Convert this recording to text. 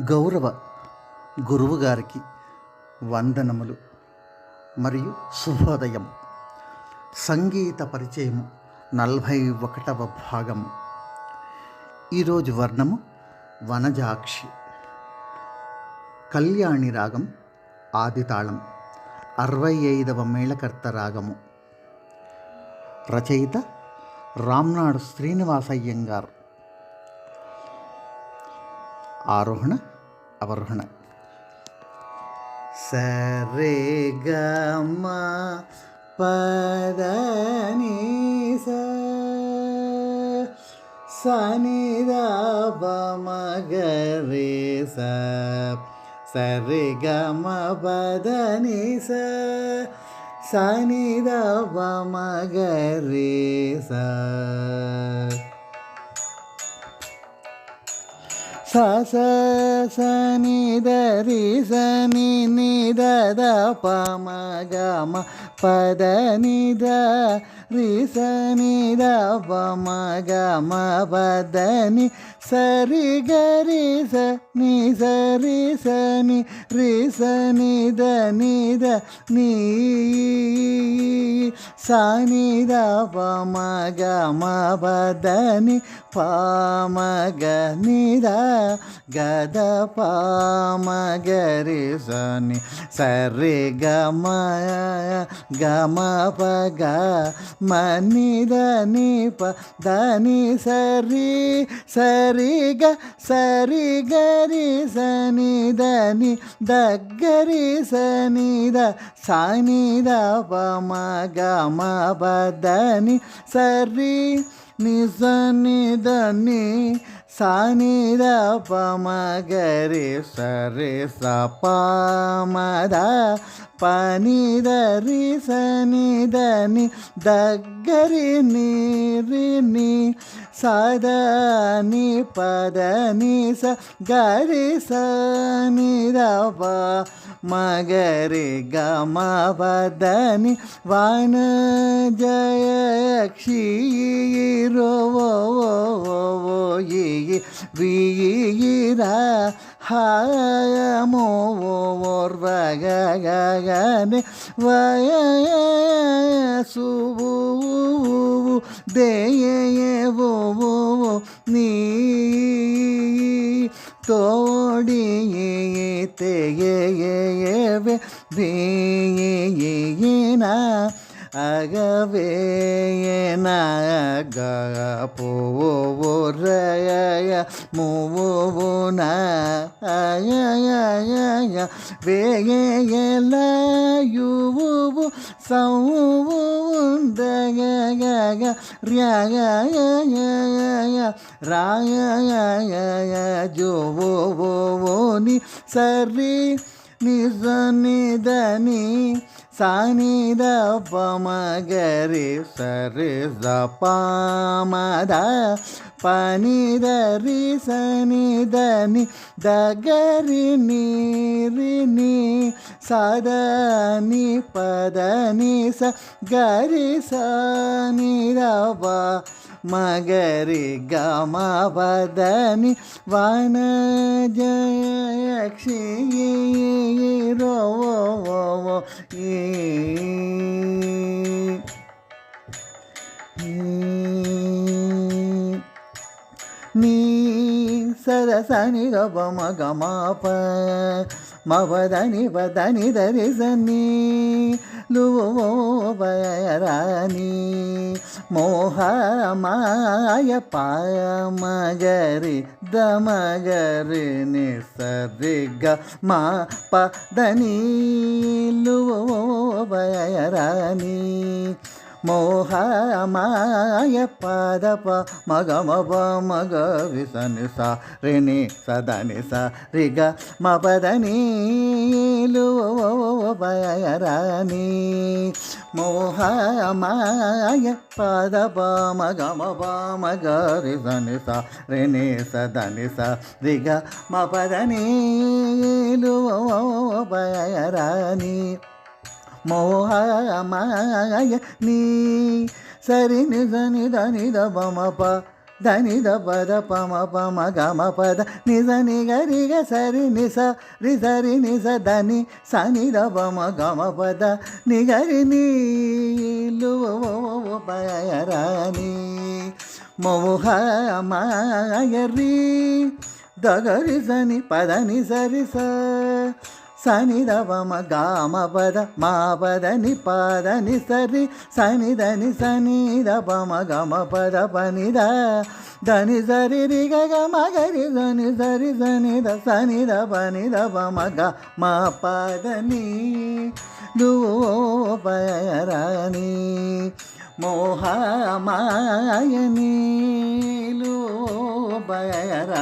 గౌరవ గురువుగారికి వందనములు మరియు శుభోదయం. సంగీత పరిచయం నలభై ఒకటవ భాగము ఈరోజు వర్ణము వనజాక్షి. కళ్యాణి రాగం ఆదితాళం. అరవై ఐదవ మేళకర్త రాగము. రచయిత రామ్నాడు శ్రీనివాసయ్యంగారు. ஆரோகண அவரோகண சரே கமா பதனீச சனிதாபமகரே ச சரே கம பதனீச சனிதாபமகரே ச స స స స ని ద రి స ని ని ద ద ప మ గ మ ప ద ని ద రి స ని ద ప మ గ మ ప ద ని సరి గరి స ని సరి స ని రి స ని ద ని ద ని స ని ద ప మ గ మ ప ద ని ప మ గ ని ద గ ద ప మ గ రి స ని సరి గ మ గ మ ప గ మ ని ద ని ప ద ని సరి సరి ద సాని ద ప మ గ మ ప దని సరి ని సని దని సాని ద పమ గరి సరి స పమద పని దరి సని దని దగ్గరి నీరి ని సదని పదని స గరి సని ద ప మగరి గమ పదని వన జయ வீர ஹாயமோர் வககனே வயசுவு தேயவோ நீ தோடியே தேயே வேயே అగవేయనగ పోరయ మూవున వేయలయువు సౌందగగ ర్యగ రాయ జోని సరి నిజ నిదని சனித பமகரி சரி சபாமத பனிதரி சனிதனி தகரி நீரினி சதனி பதனி ச கரி சனிதவா மகரி கமபதனி வன ஜயக்ஷீரோ நீ சரசனி கபம கமாப்ப పదని వన జయ క్షీరో నీ సరసని రవ మగమాప మవదని వదని దరి సని లువరాని మోహమాయ పామగరి దమగరి నిసరిగ మా పదని లువరాని మోహమాయ పదప మగమప మగ విసని స రిని సదని స రిగ మ పదని బయరాని మోహమాయ పదప మగమప మగ విసని స రిని సదని స రిగ మ పదని బయరాని మోహమాయ నీ సరి నిజ నిద నిద బమ ప ధని ద పద పమ పమ గమ పద నిజ నిగ రిగ సరి నిస రి సరి నిస ధని సని ద. పమ గమ పద నిగరి నీలు పయరాని మోహ రీ దగరి సని పదని సరి సా సని దవమ గామ పద మా పద ని పద ని సరి సని దని సని దపమ గమ పద పని ద దని సరి రి గ గ మ గరి దని సరి సని ద సని ద పని ద పమ గ మా పద పయరాని మోహమాయని పయరాని